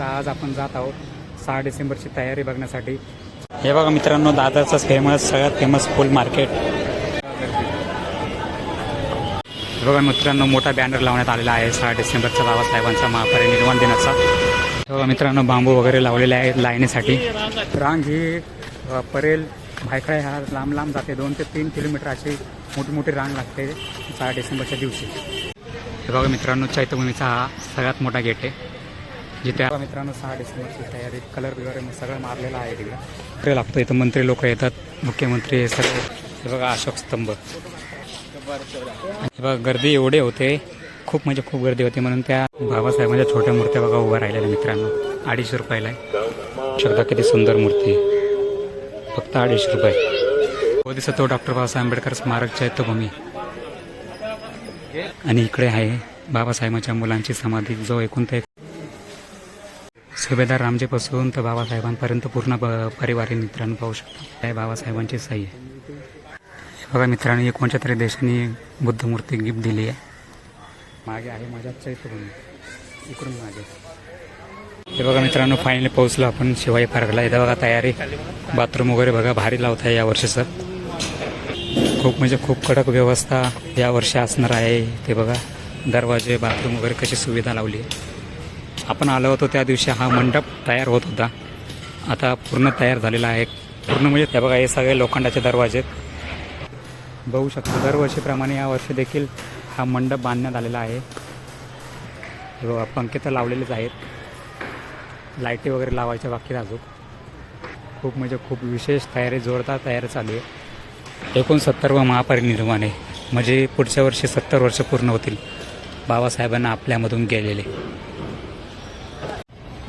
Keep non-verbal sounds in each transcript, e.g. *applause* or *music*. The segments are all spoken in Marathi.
तर आज आपण जात आहोत सहा डिसेंबरची तयारी बघण्यासाठी. हे बघा मित्रांनो दादरचं फेमस सगळ्यात फेमस फुल मार्केट. हे बघा मित्रांनो मोठा बॅनर लावण्यात आलेला आहे सहा डिसेंबरचा बाबासाहेबांचा महापरिनिर्वाण दिनाचा. हे बघा मित्रांनो बांबू वगैरे लावलेले आहेत लाईनीसाठी. रांग ही परेल भायखळा ह्या लांब लांब जाते. दोन ते तीन किलोमीटर अशी मोठी मोठी रांग लागते सहा डिसेंबरच्या दिवशी. हे बघा मित्रांनो चैत्यभूमीचा हा सगळ्यात मोठा गेट आहे. जिथे मित्रांनो सहा डिसेंबरची तयारी. कलर वगैरे सगळं मारलेलं आहे तिकडे तिकडे लागतो इथं मंत्री लोक येतात मुख्यमंत्री सगळे. हे बघा अशोक स्तंभ. हे बघा गर्दी एवढे होते. खूप म्हणजे खूप गर्दी होती म्हणून त्या बाबासाहेबांच्या छोट्या मूर्त्या बघा उभ्या राहिलेल्या मित्रांनो. अडीचशे रुपयाला. आहे शकता किती सुंदर मूर्ती. आहे. फक्त अडीचशे रुपये. हो दिसतो डॉक्टर बाबासाहेब आंबेडकर स्मारक चैत्यभूमी. आणि इकडे आहे बाबासाहेबांच्या मुलांची समाधी जो एकूण ते सुभेदार रामजेपासून तर बाबासाहेबांपर्यंत पूर्ण ब- परिवार मित्रांनी मित्रांनो पाहू शकतो. त्या बाबासाहेबांची सही आहे. बघा मित्रांनो एकोणच्या तरी देशांनी बुद्ध मूर्ती गिफ्ट दिली आहे. मागे आहे माझ्याच इकडून इकडून मागे. हे बघा मित्रांनो फायनली पोहोचलो आपण शिवाई पार्कला. इथं बघा तयारी. बाथरूम वगैरे बघा भारी लावत आहे यावर्षी सर खूप म्हणजे खूप कडक व्यवस्था यावर्षी असणार आहे. ते बघा दरवाजे बाथरूम वगैरे कशी सुविधा लावली. आहे आपण आलो होतो त्या दिवशी हा मंडप तयार होत होता. आता पूर्ण तयार झालेला आहे. पूर्ण म्हणजे त्या बघा हे सगळे लोखंडाचे दरवाजे आहेत. बघू शकतो दरवर्षीप्रमाणे यावर्षी देखील हा मंडप बांधण्यात आलेला आहे. हे बघा पंखे तर लावलेलेच आहेत. लाईटी वगैरे लावायच्या बाकी अजून. खूप म्हणजे खूप विशेष तयारी जोरदार तयारी चालू आहे. एकूण सत्तर व महापरिनिर्वाण आहे. म्हणजे पुढच्या वर्षी सत्तर वर्ष पूर्ण होतील. बाबासाहेबांना आपल्यामधून गेलेले.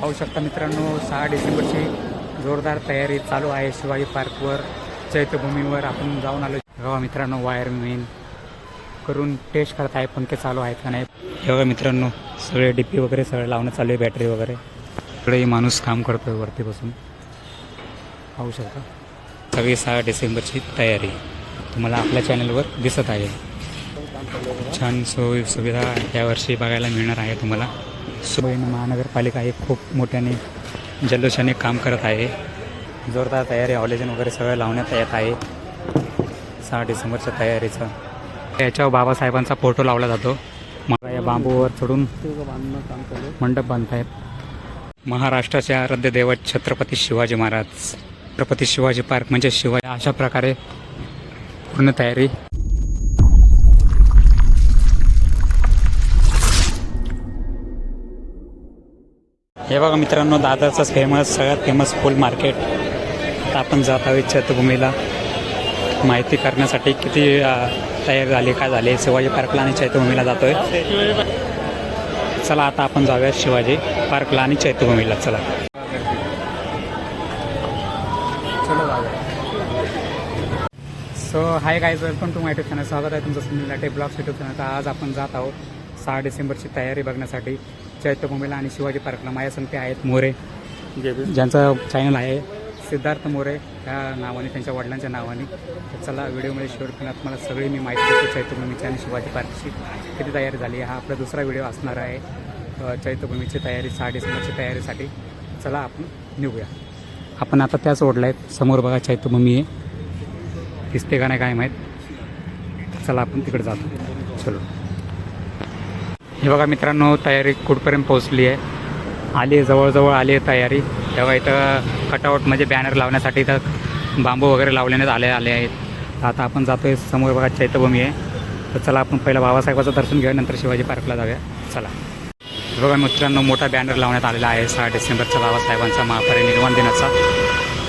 पाहू शकता मित्रांनो सहा डिसेंबरची जोरदार तयारी चालू आहे शिवाजी पार्कवर चैत्यभूमीवर. आपण जाऊन आलो. बघा मित्रांनो वायरमेन करून टेस्ट करत आहे पंखे चालू आहेत का नाही. हे बघा मित्रांनो सगळे डीपी वगैरे सगळं लावणं चालू आहे बॅटरी वगैरे. इकडेही माणूस काम करतोय वरती बसून. पाहू शकता. सगळी सहा डिसेंबरची तयारी तुम्हाला आपल्या चॅनलवर दिसत आहे. छान सोयी सुविधा यावर्षी बघायला मिळणार आहे तुम्हाला. सुबईन महानगरपालिका ही खूप मोठ्याने जल्लोषाने काम करत आहे. जोरदार तयारी ऑलेजन वगैरे सगळं लावण्यात येत आहे. सहा डिसेंबरच्या तयारीचं. याच्यावर बाबासाहेबांचा फोटो लावला जातो. मला या बांबूवर चढून मंडप बांधतायत महाराष्ट्राचे आराध्य दैवत छत्रपती शिवाजी महाराज. छत्रपती शिवाजी पार्क म्हणजे शिवाजी अशा प्रकारे पूर्ण तयारी हे बघा मित्रांनो दादरचं फेमस सगळ्यात फेमस फुल मार्केट. आपण जात आहोत चैत्यभूमीला माहिती करण्यासाठी किती तयार झाली काय झाले शिवाजी पार्कला आणि चैत्यभूमीला जातोय. चला आता आपण जाऊया शिवाजी पार्कला आणि चैत्यभूमीला चला. So hi guys welcome to my YouTube channel स्वागत आहे तुमचं Sunil Late blogs YouTube channel आज आपण जात आहोत सहा डिसेंबरची तयारी बघण्यासाठी. चैत्यभूमीला आणि शिवाजी पार्कला माझ्या संगते आहेत. मोरे. ज्यांचं चॅनल आहे. सिद्धार्थ मोरे त्या नावाने त्यांच्या वडिलांच्या नावाने. तर चला व्हिडिओमध्ये शेवटपर्यंत तुम्हाला सगळी मी माहिती देतो. चैत्यभूमीची आणि शिवाजी पार्कची किती तयारी झाली हा आपला दुसरा व्हिडिओ असणार आहे. चैत्यभूमीची तयारी सहा डिसेंबरची तयारीसाठी. चला आपण निघूया. आपण आता त्याच रोडला आहेत समोर बघा चैत्यभूमी आहे. दिसते का नाही काय माहीत. चला आपण तिकडे जातो. चलो. हे बघा मित्रांनो तयारी कुठपर्यंत पोहोचली आहे? आली आहे जवळजवळ आली आहे तयारी. तेव्हा इथं कटआउट म्हणजे बॅनर लावण्यासाठी इथं बांबू वगैरे लावल्यानेच आले आले आहेत. आता आपण जातो आहे समोर बघा चैत्यभूमी आहे. तर चला आपण पहिला बाबासाहेबाचं दर्शन घेऊया नंतर शिवाजी पार्कला जाऊया. चला. हे बघा मित्रांनो मोठा बॅनर लावण्यात आलेला आहे. सहा डिसेंबरचा बाबासाहेबांचा महापरिनिर्वाण दिनाचा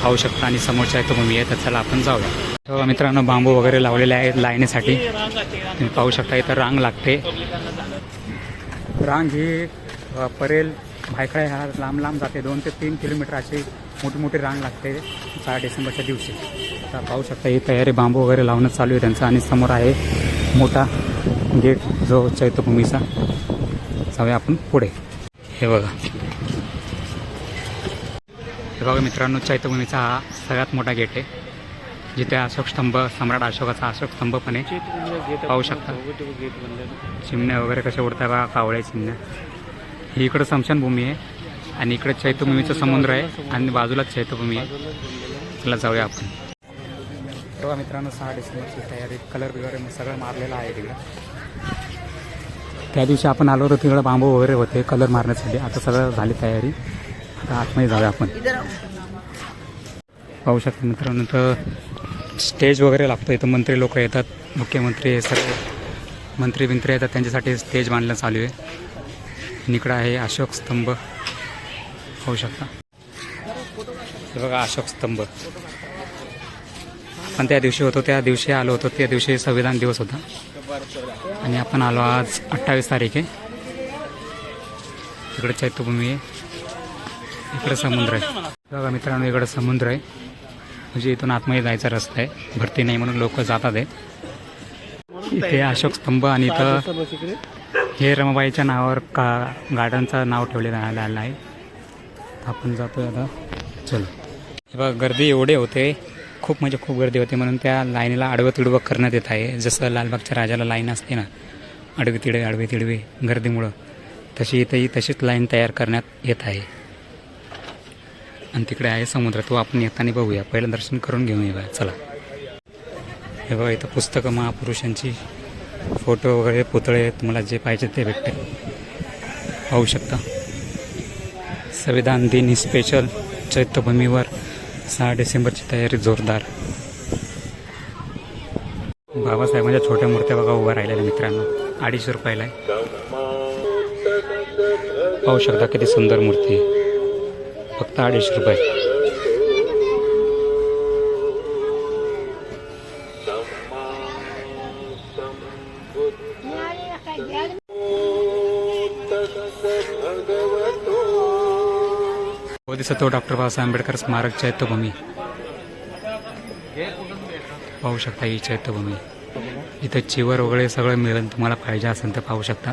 पाहू शकता आणि समोर चैत्यभूमी आहे. तर चला आपण जाऊया. मित्रांनो बांबू वगैरे लावलेले आहेत लाईनीसाठी तुम्ही पाहू शकता इथं रांग लागते. रांग ही परेल भायखळा ह्या लांब लांब जाते. दोन ते तीन किलोमीटर अशी मोठी मोठी रांग लागते सहा डिसेंबरच्या दिवशी. आता पाहू शकता ही तयारी बांबू वगैरे लावणं चालू आहे त्यांचं आणि समोर आहे मोठा गेट जो चैत्यभूमीचा. जाऊया आपण पुढे. हे बघा. हे बघा मित्रांनो चैत्यभूमीचा हा सगळ्यात मोठा गेट आहे. जिथे अशोक स्तंभ सम्राट अशोकाचा अशोक स्तंभ पण आहे पाहू शकता. चिमण्या वगैरे कशा उडता बा कावळे चिमण्या. ही इकडं स्मशानभूमी आहे आणि इकडे चैत्यभूमीचा समुद्र आहे आणि बाजूलाच चैत्यभूमी आहे. तिला जाऊया आपण. तेव्हा मित्रांनो सहा डिसेंबरची तयारी. कलर वगैरे सगळं मारलेलं आहे तिकडं. त्या दिवशी आपण आलो होतो तिकडं बांबू वगैरे होते कलर मारण्यासाठी. आता सगळं झाली तयारी. आता आतमध्ये जाऊया आपण. पाहू शकता मित्रांनो तर स्टेज वगैरे लागतो इथं मंत्री लोक येतात मुख्यमंत्री सर्व मंत्री बिंत्री येतात त्यांच्यासाठी स्टेज बांधणं चालू आहे. निकडा इकडं आहे अशोक स्तंभ. होऊ शकता. हे बघा अशोक स्तंभ. आपण त्या दिवशी होतो त्या दिवशी आलो होतो त्या दिवशी संविधान दिवस होता. आणि आपण आलो आज अठ्ठावीस तारीख आहे. इकडे चैत्यभूमी आहे. इकडे समुद्र आहे. बघा मित्रांनो इकडे समुद्र आहे. म्हणजे इथून आतमध्ये जायचा रस्ता आहे. भरती नाही म्हणून लोक जातात आहे इथे अशोक स्तंभ आणि इथं हे रमाबाईच्या नावावर का गार्डनचं नाव ठेवलेलं आलेलं आहे. आपण जातोय आता. चल. हे बघा गर्दी एवढे होते. खूप म्हणजे खूप गर्दी होते म्हणून त्या लाईनीला आडवं तिडवं करण्यात येत आहे. जसं लालबागच्या राजाला लाईन असते ना आडवे तिडवे आडवे तिडवे गर्दीमुळं तशी इथंही तशीच लाईन तयार करण्यात येत आहे. आणि तिकडे आहे समुद्र तो आपण येताना बघूया. पहिलं दर्शन करून घेऊन येऊया. चला. हे बघा इथं पुस्तकं महापुरुषांची फोटो वगैरे पुतळे तुम्हाला जे पाहिजे ते भेटते. पाहू शकता. संविधान दिन स्पेशल चैत्यभूमीवर सहा डिसेंबरची तयारी जोरदार. बाबासाहेबांच्या छोट्या मूर्त्या बघा उभ्या राहिलेल्या मित्रांनो. अडीचशे रुपयाला आहे. पाहू शकता किती सुंदर मूर्ती आहे. फक्त अडीचशे रुपये. दिसतो डॉक्टर बाबासाहेब आंबेडकर स्मारक चैत्यभूमी. पाहू शकता ही चैत्यभूमी. इथं चिवर वगैरे सगळं मिळेल. तुम्हाला पाहिजे असेल तर पाहू शकता.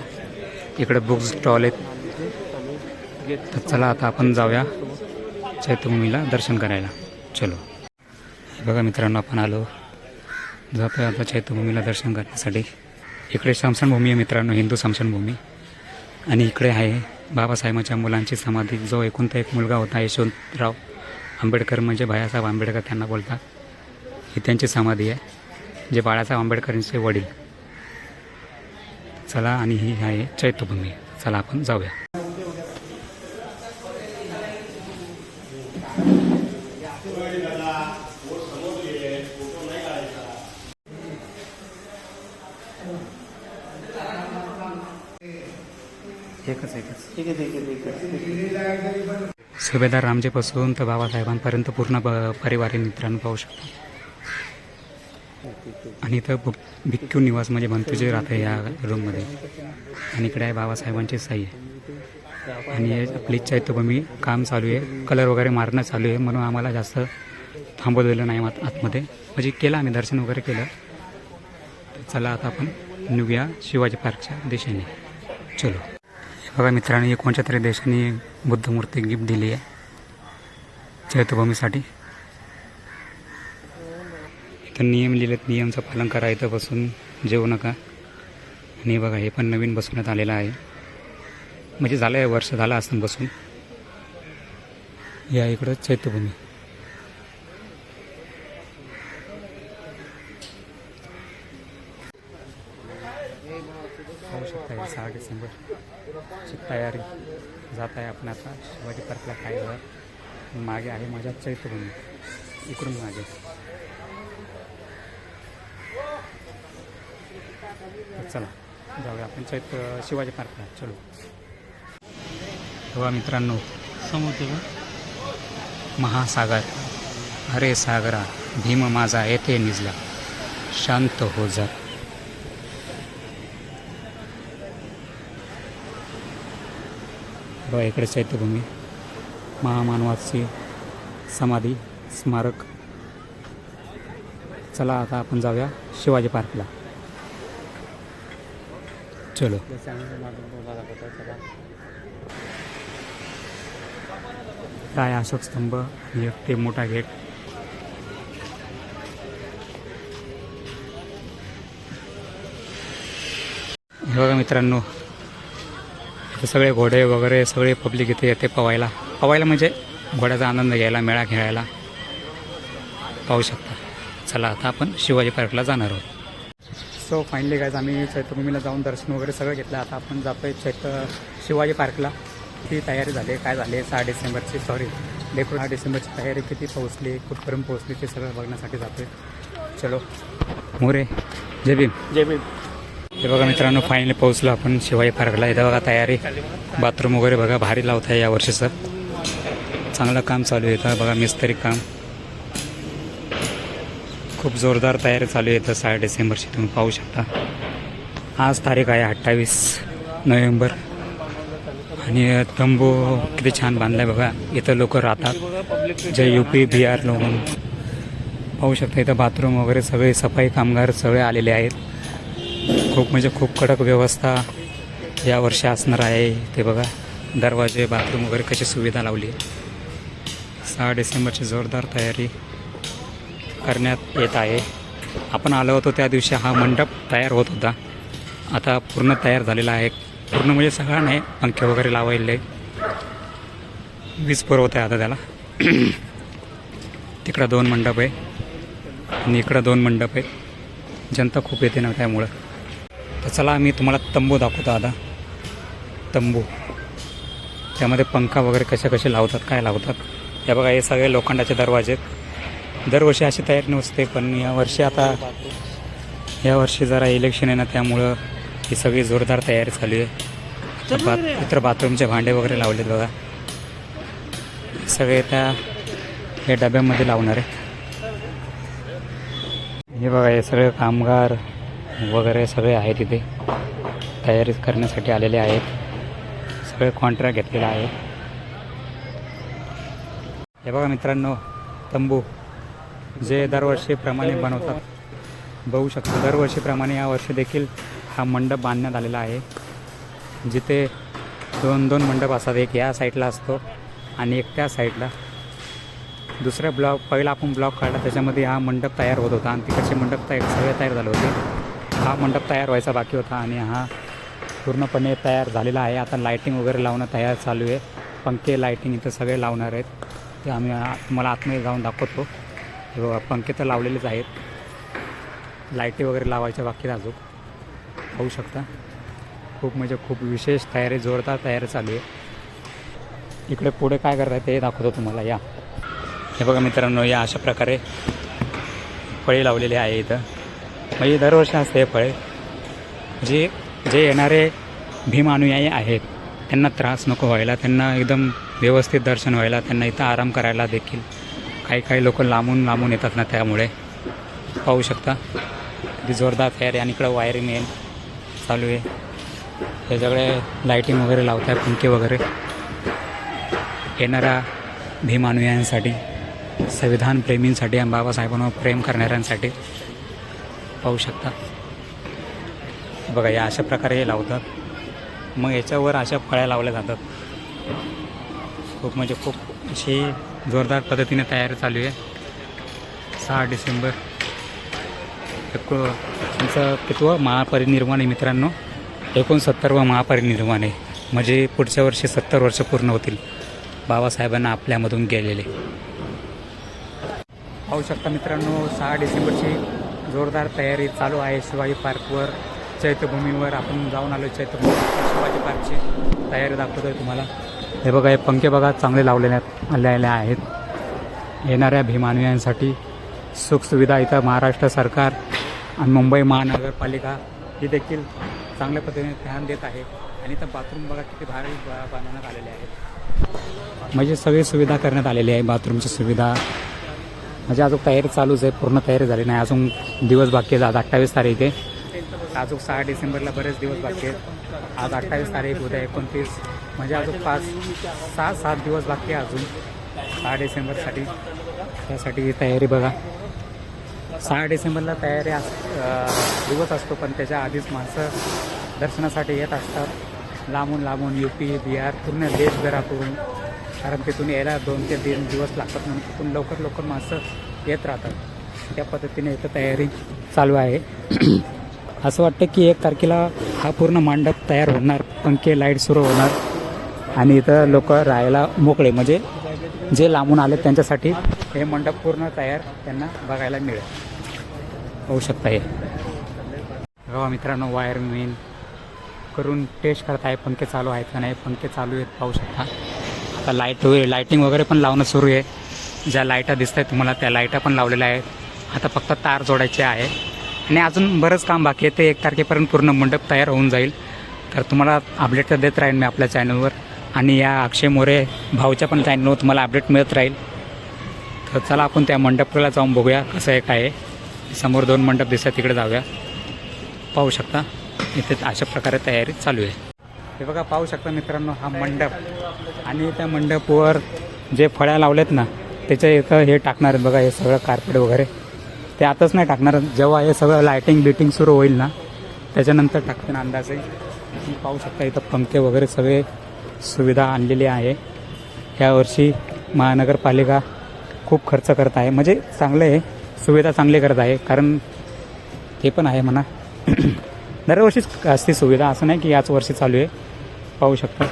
इकडे बुक स्टॉल आहेत. तर चला आता आपण जाऊया. चैत्यभूमीला दर्शन करायला. चलो. बघा मित्रांनो आपण आलो. जातोय आता चैत्यभूमीला दर्शन करण्यासाठी. इकडे स्मशानभूमी आहे मित्रांनो हिंदू स्मशानभूमी आणि इकडे आहे बाबासाहेबांच्या मुलांची समाधी जो एकुलता एक मुलगा होता यशवंतराव आंबेडकर म्हणजे भयासाहेब आंबेडकर त्यांना बोलतात. ही त्यांची समाधी आहे जे बाळासाहेब आंबेडकरांचे वडील. चला आणि ही आहे चैत्यभूमी. चला आपण जाऊया. सुभेदार रामजेपासून तर बाबासाहेबांपर्यंत पूर्ण ब- परिवार मित्रांनी मित्रांनो पाहू शकतो. आणि इथं भु- भिक्खू निवास म्हणजे भंतुजे राहते या रूममध्ये आणि इकडे आहे बाबासाहेबांची साई आहे. आणि हे आपली मी काम चालू आहे. कलर वगैरे मारणं चालू आहे म्हणून आम्हाला जास्त थांबवलेलं नाही आत आतमध्ये. म्हणजे केलं आम्ही दर्शन वगैरे केलं. तर चला आता आपण निघूया शिवाजी पार्कच्या दिशेने. चलो. बघा मित्रांनो हे कोणत्या तरी देशाने बुद्ध मूर्ती गिफ्ट दिली आहे. चैत्यभूमीसाठी इथं नियम लिहिलेत नियमचं पालन करा इथं बसून जेवू नका. आणि बघा हे पण नवीन बसवण्यात आलेलं आहे. म्हणजे झालं आहे वर्ष झालं असतं बसून. या इकडं चैत्यभूमी पाहू शकता हे सहा डिसेंबरची तयारी जात आहे आपण आता. शिवाजी पार्कला काय झालं मागे आहे माझ्या चैत्रभूमी. इकडून मागे. चला जाऊया आपण चैत्र शिवाजी पार्कला. चलो. तेव्हा मित्रांनो समोर महासागर. अरे सागरा भीम माझा येथे निजला. शांत हो जा बघा इकडे चैत्यभूमी महामानवाची समाधी स्मारक. चला आता आपण जाऊया शिवाजी पार्कला. चलो. काय अशोक स्तंभ आणि एक ते मोठा गेट. हे बघा मित्रांनो सगळे घोडे वगैरे सगळे पब्लिक इथे येते पवायला. पवायला म्हणजे घोड्याचा आनंद घ्यायला मेळा खेळायला. पाहू शकता. चला आता आपण शिवाजी पार्कला जाणार आहोत. सो फायनली गायज आम्ही चैत्यभूमीला जाऊन दर्शन वगैरे सगळं घेतलं. आता आपण जातो आहे चैत्र शिवाजी पार्कला. किती तयारी झाली काय झाली? सहा डिसेंबरची सॉरी डेको सहा डिसेंबरची तयारी किती पोहोचली कुठपर्यंत पोहोचली ते सगळं बघण्यासाठी जातो आहे चलो. मोरे जय भीम. जय भीम. हे बघा मित्रांनो फायनली पोहोचलो आपण शिवाजी पार्कला. इथं बघा तयारी. बाथरूम वगैरे बघा भारी लावत आहे या वर्षीचं. चांगलं काम चालू आहे इथं. बघा मिस्त्री काम. खूप जोरदार तयारी चालू आहे इथं. सहा डिसेंबरची तुम्ही पाहू शकता. आज तारीख आहे अठ्ठावीस नोव्हेंबर. आणि तंबू किती छान बांधलाय बघा. इथं लोक राहतात. जे यू पी बिहार लोक. पाहू शकता इथं बाथरूम वगैरे सगळे सफाई कामगार सगळे आलेले आहेत. खूप म्हणजे खूप कडक व्यवस्था या वर्षी असणार आहे. ते बघा दरवाजे बाथरूम वगैरे कशी सुविधा लावली. आहे सहा डिसेंबरची जोरदार तयारी करण्यात येत आहे. आपण आलो होतो त्या दिवशी हा मंडप तयार होत होता. आता पूर्ण तयार झालेला आहे. पूर्ण म्हणजे सगळा नाही पंखे वगैरे लावायले वीज पुरवत आहे आता त्याला. *clears throat* तिकडं दोन मंडप आहे आणि इकडं दोन मंडप आहेत जनता खूप येते ना त्यामुळं. तर चला मी तुम्हाला तंबू दाखवतो आता. तंबू. त्यामध्ये पंखा वगैरे कसे कसे लावतात काय लावतात. हे बघा हे सगळे लोखंडाचे दरवाजे आहेत. दरवर्षी अशी तयारी नसते पण यावर्षी आता यावर्षी जरा इलेक्शन आहे ना त्यामुळं ही सगळी जोरदार तयारी चालू आहे. तर बाथ इतर बाथरूमचे भांडे वगैरे लावलेत बघा. सगळे त्या हे डब्यामध्ये लावणार आहेत. हे बघा हे सगळे कामगार वगैरे सगळे आहेत इथे. तयारी करण्यासाठी आलेले आहेत. सगळे कॉन्ट्रॅक्ट घेतलेला आहे हे बघा मित्रांनो तंबू. जे दरवर्षीप्रमाणे बनवतात. बघू शकतो दरवर्षीप्रमाणे यावर्षी देखील हा मंडप बांधण्यात आलेला आहे. जिथे दोन दोन मंडप असतात. एक या साईडला असतो आणि एक त्या साईडला. दुसऱ्या ब्लॉक पहिला आपण ब्लॉक काढला त्याच्यामध्ये हा मंडप तयार होत होता आणि तिकडचे मंडप तयार सगळे तयार झाले होते. हा मंडप तयार व्हायचा बाकी होता आणि हा पूर्णपणे तयार झालेला आहे. आता लायटिंग वगैरे लावणं तयार चालू आहे. पंखे लायटिंग इथं सगळे लावणार आहेत. ते आम्ही आ- तुम्हाला आतमध्ये जाऊन दाखवतो. हे बघा पंखे तर लावलेलेच आहेत. लाईटी वगैरे लावायच्या बाकी अजून. पाहू शकता. खूप म्हणजे खूप विशेष तयारी जोरदार तयारी चालू आहे. इकडे पुढे काय करत आहे ते दाखवतो तुम्हाला. या. हे बघा मित्रांनो या अशा प्रकारे फळे लावलेले आहे इथं. म्हणजे दरवर्षी असते हे फळे. जे जे येणारे भीम अनुयायी आहेत त्यांना त्रास नको व्हायला त्यांना एकदम व्यवस्थित दर्शन व्हायला त्यांना इथं आराम करायला देखील काही काही लोक लांबून लांबून येतात ना त्यामुळे. पाहू शकता. ती जोरदार तयारी आणि इकडं वायरिंग मेन चालू आहे. हे सगळे लाईटिंग वगैरे लावत आहे पंखे वगैरे. येणाऱ्या भीमानुयायांसाठी संविधान प्रेमींसाठी आणि बाबासाहेबांवर प्रेम करणाऱ्यांसाठी पाहू शकता. बघा या अशा प्रकारे हे लावतात. मग याच्यावर अशा फळ्या लावल्या जातात. खूप म्हणजे खूप अशी जोरदार पद्धतीने तयारी चालू आहे. सहा डिसेंबर. एक तुमचं कितवं महापरिनिर्वाण आहे मित्रांनो. एकोणसत्तरवं महापरिनिर्वाण आहे. म्हणजे पुढच्या वर्षी सत्तर वर्ष पूर्ण होतील. बाबासाहेबांना आपल्यामधून गेलेले. पाहू शकता मित्रांनो सहा डिसेंबरची जोरदार तयारी चालू आहे शिवाजी पार्कवर चैत्यभूमीवर. आपण जाऊन आलो चैत्यभूमी शिवाजी पार्कची तयारी दाखवतोय तुम्हाला. हे बघा हे पंखे बघा चांगले लावलेले आलेले आहेत. येणाऱ्या भीमानुयांसाठी सुखसुविधा इथं महाराष्ट्र सरकार आणि मुंबई महानगरपालिका ही देखील चांगल्या पद्धतीने ध्यान देत आहे. आणि इथं बाथरूम बघा किती भारी बांधण्यात आलेले आहेत. म्हणजे सगळी सुविधा करण्यात आलेली आहे बाथरूमची सुविधा. म्हणजे अजून तयारी चालूच आहे पूर्ण तयारी झाली नाही. अजून दिवस बाकी आहेत. आज अठ्ठावीस तारीख आहे. अजून सहा डिसेंबरला बरेच दिवस बाकी आहेत. आज अठ्ठावीस तारीख उद्या एकोणतीस. म्हणजे अजून पाच सहा सात दिवस बाकी आहे अजून. सहा डिसेंबरसाठी. त्यासाठी ही तयारी बघा. सहा डिसेंबरला तयारी अस दिवस असतो पण त्याच्या आधीच माणसं दर्शनासाठी येत असतात. लांबून लांबून यू पी बिहार पूर्ण देशभरातून. कारण तिथून यायला दोन ते तीन दिवस लागतात म्हणून तिथून लवकर लवकर माणसं येत राहतात. त्या पद्धतीने इथं तयारी चालू आहे. *clears throat* असं वाटतं की एक तारखेला हा पूर्ण मंडप तयार होणार पंखे लाइट सुरू होणार आणि इथं लोक राहायला मोकळे. म्हणजे जे लांबून आले त्यांच्यासाठी हे मंडप पूर्ण तयार त्यांना बघायला मिळेल. होऊ शकता हे. बघा मित्रांनो वायर मेन करून टेस्ट करत आहे. पंखे चालू आहेत का नाही? पंखे चालू आहेत पाहू शकता. आता लाइट लाईटिंग वगैरे पण लावणं सुरू आहे. ज्या लाईटा दिसत आहेत तुम्हाला त्या लाईटा पण लावलेल्या आहेत. आता फक्त तार जोडायचे आहे. आणि अजून बरंच काम बाकी आहे. ते एक तारखेपर्यंत पूर्ण मंडप तयार होऊन जाईल. तर तुम्हाला अपडेट तर देत राहील मी आपल्या चॅनलवर आणि या अक्षय मोरे भाऊच्या पण चॅनलवर तुम्हाला अपडेट मिळत राहील. तर चला आपण त्या मंडपाला जाऊन बघूया कसं आहे काय आहे. समोर दोन मंडप दिसतात तिकडे जाऊया. पाहू शकता इथे अशा प्रकारे तयारी चालू आहे. हे बघा पाहू शकता मित्रांनो हा मंडप. आणि त्या मंडपवर जे फळ्या लावलेत ना त्याच्या इथं हे टाकणार आहेत बघा हे सगळं कार्पेट वगैरे. ते आताच नाही टाकणार जेव्हा हे सगळं लायटिंग बिटिंग सुरू होईल ना त्याच्यानंतर टाकते ना अंदाजे. तुम्ही पाहू शकता इथं पंखे वगैरे सगळे सुविधा आणलेली आहे. यावर्षी महानगरपालिका खूप खर्च करत आहे. म्हणजे चांगलं आहे सुविधा चांगली करत आहे कारण ते पण आहे म्हणा. *clears throat* दरवर्षीच असते सुविधा असं नाही की याच वर्षी चालू आहे. पाहू शकता.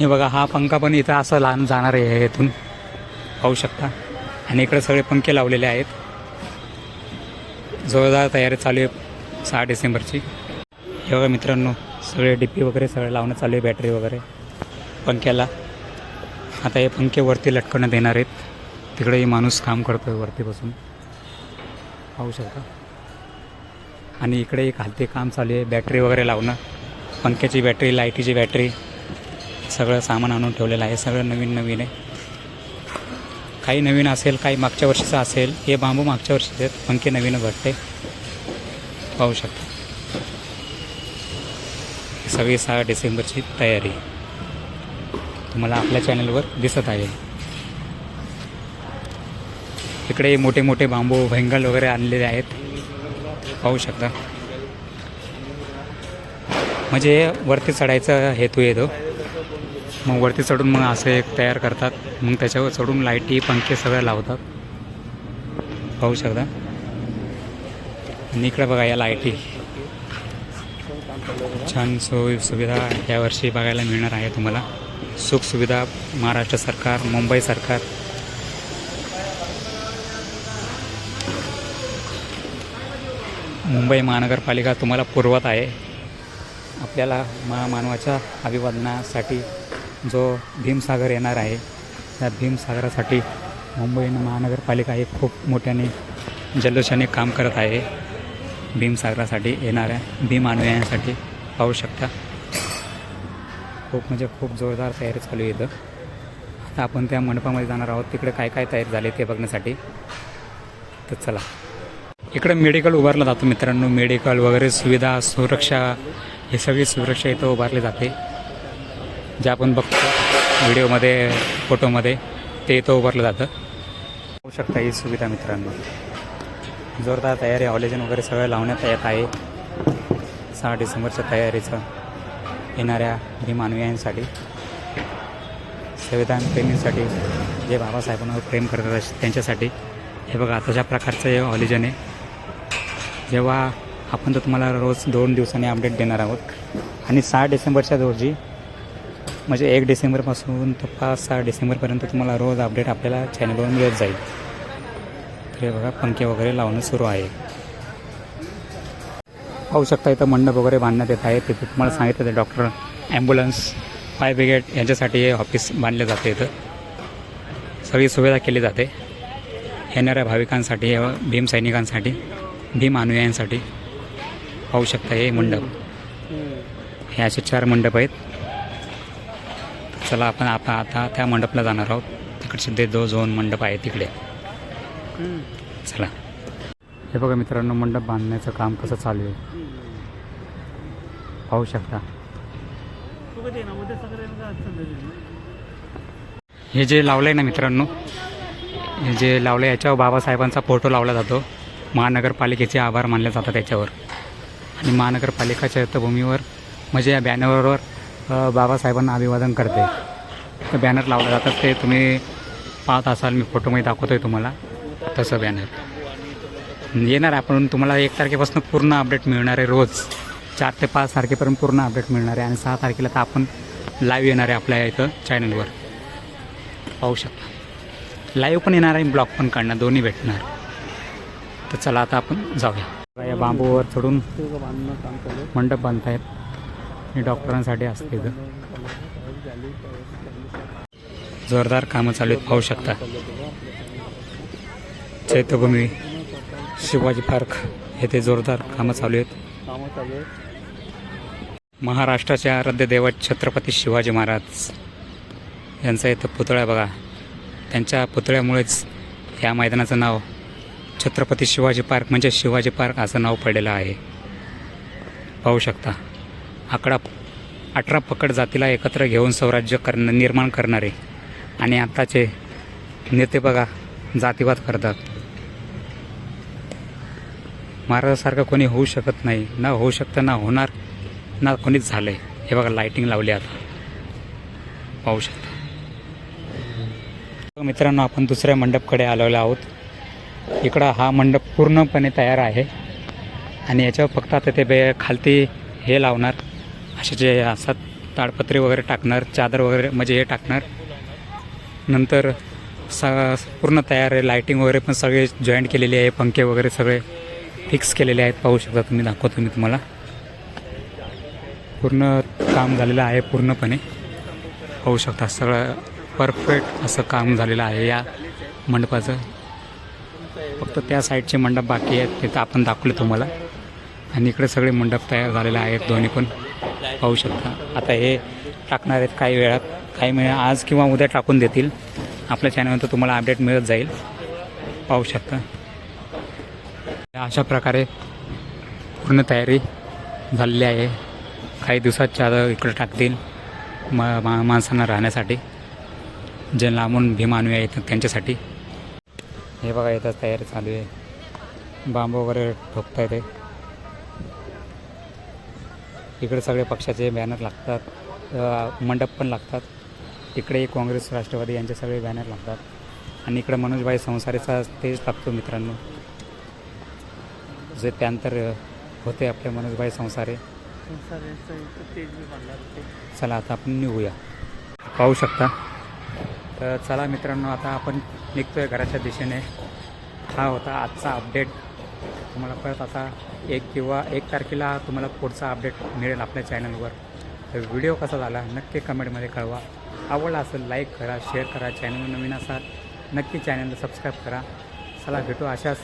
हे बघा हा पंखा पण इथं असं लहान जाणार आहे इथून. पाहू शकता. आणि इकडे सगळे पंखे लावलेले आहेत. जोरदार तयारी चालू आहे सहा डिसेंबरची. हे बघा मित्रांनो सगळे डिप्पी वगैरे सगळे लावणं चालू आहे बॅटरी वगैरे पंख्याला. आता हे पंखे वरती लटकवण्यात येणार आहेत. तिकडे माणूस काम करतो आहे वरती बसून. पाहू शकता. आणि इकडे एक हाती काम चालू आहे बॅटरी वगैरे लावणं. पंख्याची बॅटरी लाईटीची बॅटरी. सगळं सामान आणून ठेवलेलं आहे सगळं नवीन नवीन आहे. काही नवीन असेल काही मागच्या वर्षीचं असेल हे बांबू मागच्या वर्षीचे आहेत पंखे नवीन भेटते पाहू शकता. सगळी सहा डिसेंबरची तयारी. तुम्हाला आपल्या चॅनलवर दिसत आहे. इकडे मोठे मोठे बांबू भैंगल वगैरे आणलेले आहेत. पाहू शकता. म्हणजे वरती चढायचा हेतू येतो मग वरती चढून मग असं एक तयार करतात. मग त्याच्यावर चढून लाईटी पंखे सगळं लावतात. पाहू शकता. आणि इकडे बघा या लाईटी. छान सोयी सुविधा यावर्षी बघायला मिळणार आहे तुम्हाला. सुखसुविधा महाराष्ट्र सरकार मुंबई सरकार. मुंबई महानगरपालिका तुम्हाला पुरवत आहे. आपल्याला महामानवाच्या अभिवादनासाठी जो भीमसागर येणार आहे त्या भीमसागरासाठी मुंबई महानगरपालिका हे खूप मोठ्याने जल्लोषाने काम करत आहे. भीमसागरासाठी येणाऱ्या भीम अनुयायांसाठी पाहू शकता. खूप म्हणजे खूप जोरदार तयारी चालू आहे इथं. आता आपण त्या मंडपामध्ये जाणार आहोत. तिकडे काय काय तयारी झाली ते बघण्यासाठी. तर चला. इकडे मेडिकल उभारलं जातं मित्रांनो. मेडिकल वगैरे सुविधा सुरक्षा हे सगळी सुरक्षा इथं उभारली जाते. जे आपण बघतो व्हिडिओमध्ये फोटोमध्ये ते इथं उभारलं जातं. होऊ शकता ही सुविधा मित्रांनो. जोरदार तयारी ऑलेजन वगैरे सगळं लावण्यात येत आहे. सहा डिसेंबरच्या तयारीचं येणाऱ्या भीमानुयायांसाठी संविधान प्रेमींसाठी जे बाबासाहेबांवर प्रेम करतात त्यांच्यासाठी. हे बघा तशा प्रकारचं हे ऑलिजन आहे जेव्हा आपण तर तुम्हाला रोज दोन दिवसांनी अपडेट देणार आहोत. आणि सहा डिसेंबरच्या रोजी म्हणजे एक डिसेंबरपासून तर पाच सहा डिसेंबरपर्यंत तुम्हाला रोज अपडेट आपल्याला चॅनलवर मिळत जाईल. तर हे बघा पंखे वगैरे लावणं सुरू आहे. पाहू शकता इथं मंडप वगैरे बांधण्यात येत आहे. तिथे तुम्हाला सांगितलं ते डॉक्टर ॲम्ब्युलन्स फायर ब्रिगेड यांच्यासाठी हे ऑफिस बांधले जाते इथं. सगळी सुविधा केली जाते. येणाऱ्या भाविकांसाठी भीम सैनिकांसाठी भीम अनुयायांसाठी पाहू शकता हे मंडप. हे असे चार मंडप आहेत. चला आपण आता आता त्या मंडपला जाणार आहोत. तिकडचे ते दो दोन मंडप आहे तिकडे. चला. हे बघा मित्रांनो मंडप बांधण्याचं काम कसं चालू आहे? पाहू शकता. हे जे लावलं आहे ना मित्रांनो हे जे लावलं आहे याच्यावर बाबासाहेबांचा फोटो लावला जातो. महानगरपालिकेचे आभार मानले जातात त्याच्यावर आणि महानगरपालिकाच्या चैत्यभूमीवर म्हणजे या बॅनरवर बाबासाहेबांना अभिवादन करते. तर बॅनर लावलं जातात ते तुम्ही पाहत असाल मी फोटोमध्ये दाखवतो आहे तुम्हाला. तसं बॅनर येणार आपण तुम्हाला एक तारखेपासून पूर्ण अपडेट मिळणार आहे रोज. चार ते पाच तारखेपर्यंत पूर्ण अपडेट मिळणार आहे आणि सहा तारखेला तर आपण लाईव्ह येणार आहे आपल्या इथं चॅनलवर पाहू शकता. लाईव्ह पण येणार आहे ब्लॉग पण काढणार दोन्ही भेटणार. तर चला आता आपण जाऊया. या बांबूवर चढून मंडप बांधतायत हे डॉक्टरांसाठी असते इथं. जोरदार कामं चालू आहेत पाहू शकता. चैत्यभूमी शिवाजी पार्क येथे जोरदार कामं चालू आहेत. महाराष्ट्राच्या आराध्य दैवत छत्रपती शिवाजी महाराज यांचा इथं पुतळा बघा. त्यांच्या पुतळ्यामुळेच या मैदानाचं नाव छत्रपती शिवाजी पार्क म्हणजे शिवाजी पार्क असं नाव पडलेलं आहे. पाहू शकता. आकडा अठरा पकड जातीला एकत्र घेऊन स्वराज्य करण निर्माण करणारे. आणि आत्ताचे नेते बघा जातीवाद करतात. महाराजासारखं कोणी होऊ शकत नाही. ना होऊ शकतं ना होणार ना कोणीच झालं आहे हे बघा लाईटिंग लावली आता. पाहू शकता. मित्रांनो आपण दुसऱ्या मंडपकडे आलेलो आहोत. इकडं हा मंडप पूर्णपणे तयार आहे. आणि याच्यावर फक्त आता ते बे खालती हे लावणार. असे जे असतात ताडपत्री वगैरे टाकणार चादर वगैरे म्हणजे हे टाकणार. नंतर स पूर्ण तयार आहे लायटिंग वगैरे पण सगळे जॉईंट केलेले आहे पंखे वगैरे सगळे फिक्स केलेले आहेत. पाहू शकता तुम्ही दाखवतो मी तुम्हाला. पूर्ण काम झालेलं आहे पूर्णपणे. पाहू शकता सगळं परफेक्ट असं काम झालेलं आहे या मंडपाचं. फक्त त्या साईडचे मंडप बाकी आहेत तिथं आपण दाखवले तुम्हाला. आणि इकडे सगळे मंडप तयार झालेले आहेत दोन्ही पण. पाहू शकता. आता हे टाकणार आहेत काही वेळात. काही वेळा आज किंवा उद्या टाकून देतील. आपल्या चॅनलवर तुम्हाला अपडेट मिळत जाईल. पाहू शकता. अशा प्रकारे पूर्ण तयारी झालेली आहे. काही दिवसात चादर इकडं टाकतील म मा माणसांना राहण्यासाठी. जे लांबून भीमानवी आहेत त्यांच्यासाठी. हे बघा इथं तयारी चालू आहे. बांबू वगैरे ठोकता येते इकडे सगळे पक्षाचे बॅनर लागतात. मंडप पण लागतात. इकडे काँग्रेस राष्ट्रवादी यांचे सगळे बॅनर लागतात. आणि इकडे मनोजभाई संसारीचा तेच लागतो मित्रांनो. जे त्यानंतर होते आपले मनोजभाई संसारे. तेज चला आता आपण निघूया. पाहू शकता. तर चला मित्रांनो आता आपण निघतोय घराच्या दिशेने. हा होता आजचा अपडेट तुम्हाला परत आता एक किंवा एक तारखेला तुम्हाला पुढचा अपडेट मिळेल आपल्या चॅनलवर तर व्हिडिओ कसा झाला नक्की कमेंटमध्ये कळवा. आवडला असेल लाईक करा शेअर करा चॅनल नवीन असाल नक्की चॅनलला सबस्क्राईब करा. चला भेटू अशाच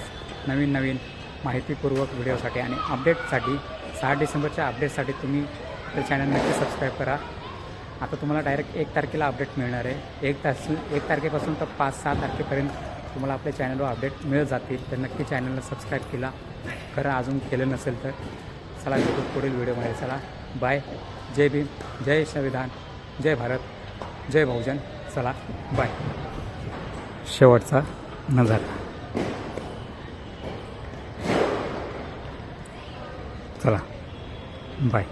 नवीन नवीन माहितीपूर्वक व्हिडिओसाठी आणि अपडेटसाठी सहा डिसेंबरच्या अपडेटसाठी तुम्ही तर चॅनल नक्की सबस्क्राईब करा. आता तुम्हाला डायरेक्ट एक तारखेला अपडेट मिळणार आहे. एक तास एक तारखेपासून तर पाच सहा तारखेपर्यंत तुम्हाला आपल्या चॅनलवर अपडेट मिळत जातील तर नक्की चॅनलला सबस्क्राईब केला. खरं अजून केलं नसेल तर चला भेटू पुढील व्हिडिओमध्ये. चला बाय जय भीम जय संविधान जय भारत जय बहुजन. चला बाय शेवटचा नजारा. चला बाय